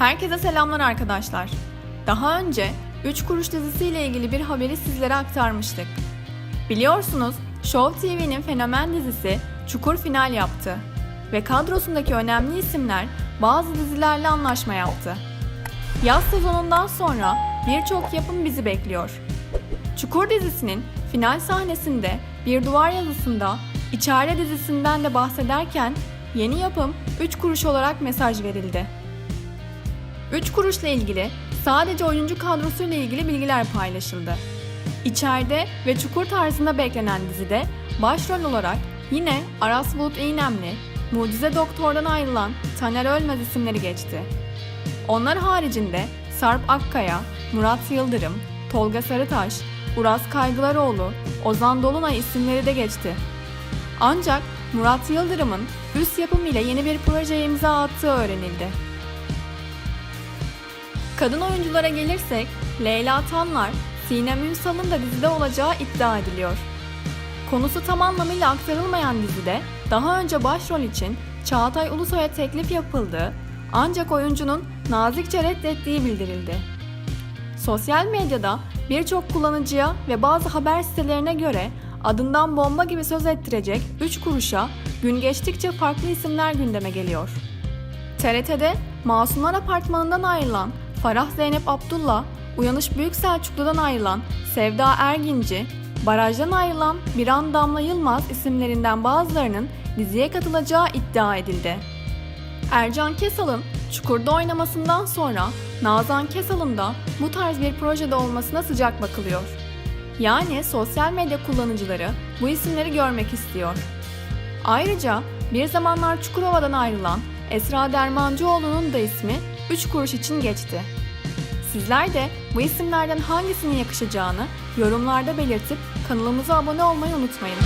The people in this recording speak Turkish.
Herkese selamlar arkadaşlar. Daha önce 3 Kuruş dizisiyle ilgili bir haberi sizlere aktarmıştık. Biliyorsunuz Show TV'nin fenomen dizisi Çukur final yaptı ve kadrosundaki önemli isimler bazı dizilerle anlaşma yaptı. Yaz sezonundan sonra birçok yapım bizi bekliyor. Çukur dizisinin final sahnesinde bir duvar yazısında İçeride dizisinden de bahsederken yeni yapım 3 kuruş olarak mesaj verildi. 3 kuruşla ilgili sadece oyuncu kadrosuyla ilgili bilgiler paylaşıldı. İçeride ve Çukur tarzında beklenen dizide başrol olarak yine Aras Bulut İynemli, Mucize Doktor'dan ayrılan Taner Ölmez isimleri geçti. Onlar haricinde Sarp Akkaya, Murat Yıldırım, Tolga Sarıtaş, Uras Kaygılaroğlu, Ozan Dolunay isimleri de geçti. Ancak Murat Yıldırım'ın üst yapım ile yeni bir projeye imza attığı öğrenildi. Kadın oyunculara gelirsek Leyla Tanlar, Sinem Ünsal'ın da dizide olacağı iddia ediliyor. Konusu tam anlamıyla aktarılmayan dizide daha önce başrol için Çağatay Ulusoy'a teklif yapıldığı ancak oyuncunun nazikçe reddettiği bildirildi. Sosyal medyada birçok kullanıcıya ve bazı haber sitelerine göre adından bomba gibi söz ettirecek 3 kuruşa gün geçtikçe farklı isimler gündeme geliyor. TRT'de Masumlar Apartmanı'ndan ayrılan Farah Zeynep Abdullah, Uyanış Büyük Selçuklu'dan ayrılan Sevda Erginci, Baraj'dan ayrılan Biran Damla Yılmaz isimlerinden bazılarının diziye katılacağı iddia edildi. Ercan Kesal'ın Çukur'da oynamasından sonra Nazan Kesal'ın da bu tarz bir projede olmasına sıcak bakılıyor. Yani sosyal medya kullanıcıları bu isimleri görmek istiyor. Ayrıca bir zamanlar Çukurova'dan ayrılan Esra Dermancıoğlu'nun da ismi 3 kuruş için geçti. Sizler de bu isimlerden hangisinin yakışacağını yorumlarda belirtip kanalımıza abone olmayı unutmayın.